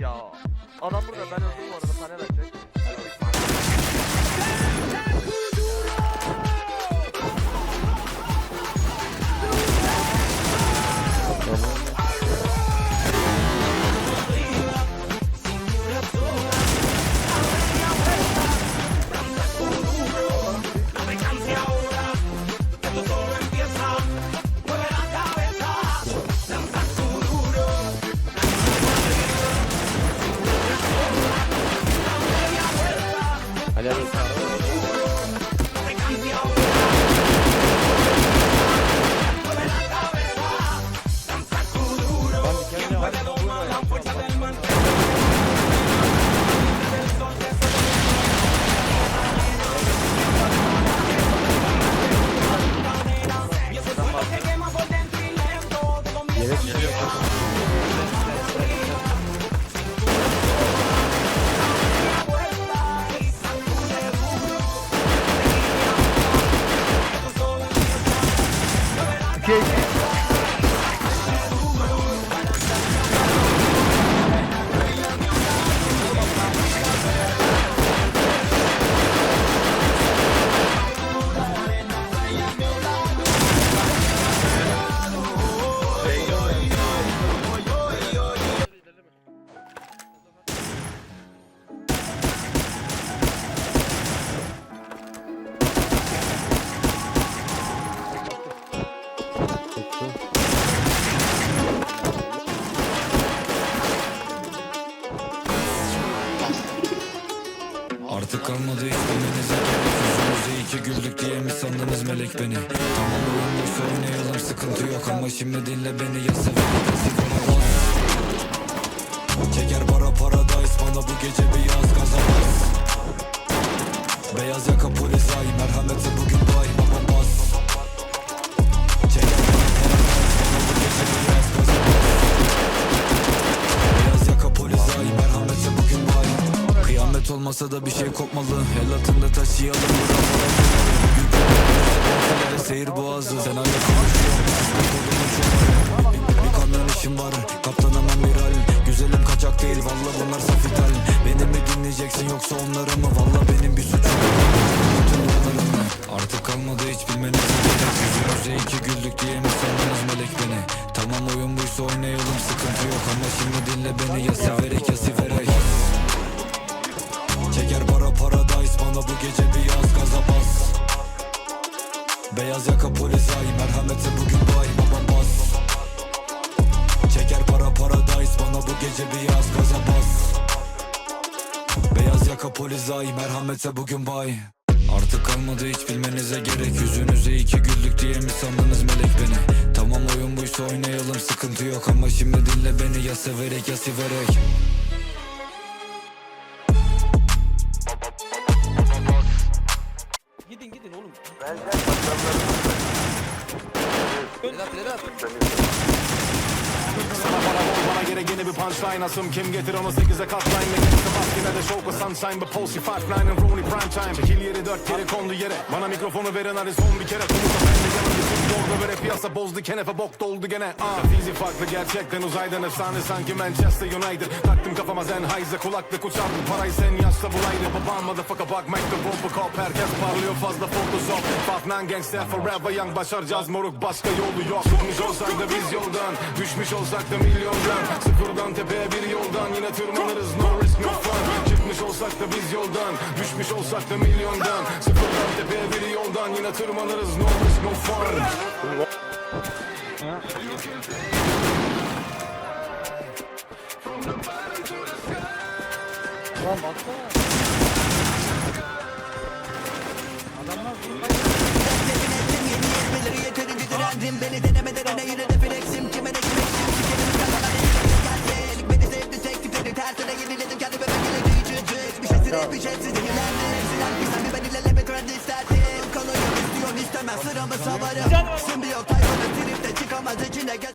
Ya adam burada ben öldüm bu arada panel açacak. Dari. Okay. Artık kalmadı hiç bilmenize iki güldük diye mi sandınız melek beni? Tamam oyun boş oynayalım sıkıntı yok. Ama şimdi dinle beni ya ya sigara Çeker para paradise. Bana bu gece bir yaz Kıyamet olmasa da bir şey kopmalı El altında taşıyalım. Bugün seyir boğazı. Sen hala Bir kamyon işim var. Kaptan hemen bir hal Güzelim kaçak değil. Valla bunlar saf ithal Beni mi dinleyeceksin yoksa onları mı? Valla benim bir suçum Artık kalmadı hiç bilmenize gerek. Yüzünüze iki güldük diye mi sandınız melek beni? Tamam oyun buysa oynayalım. Sıkıntı yok Ama şimdi dinle beni. Ya severek ya siverek merhametse bugün bay baba bas. Çeker para paradise bana bu gece bir yaz gaza bas. Beyaz yaka polis ay merhametse bugün bay. Artık kalmadı hiç bilmenize gerek. Yüzünüze iki güldük diye mi sandınız melek beni? Tamam oyun buysa oynayalım sıkıntı yok Ama şimdi dinle beni ya severek ya siverek. Gidin gidin oğlum. Sana para bol bana gerek yeni bir punchline Asım. Kim getir onu 8'e katlayın. Gelirse bas yine de with sunshine. But 5'line and Rooney prime time. Kill yeri dört kere kondu yere. Bana mikrofonu veren hadi son bir kere. Kumusa bende yanım bütün yolda böyle piyasa bozdu Kenefe bok doldu gene. Ah. Fizi farklı gerçekten uzaydan efsane. Sanki Manchester United. Taktım kafama Sennheiser kulaklık uçardı. Parayı sen yaşta bulaydı. Babam motherfucker bak mektubum bu kop Herkes parlıyor fazla photoshop Fatnan gangster forever young. Başaracağız moruk başka yolu yok. Çıkmış olsak da biz yoldan. Düşmüş olsak da milyondan Sıfırdan tepeye bir yoldan Yine tırmanırız. No risk no fun. Çıkmış olsak da biz yoldan Düşmüş olsak da milyondan. Sıfırdan tepeye bir yoldan Yine tırmanırız. No risk no fun. Yeterince direndim. Beni denemeden sıramı savarım. Simbiyot hayvanı tripte çıkamaz. İçine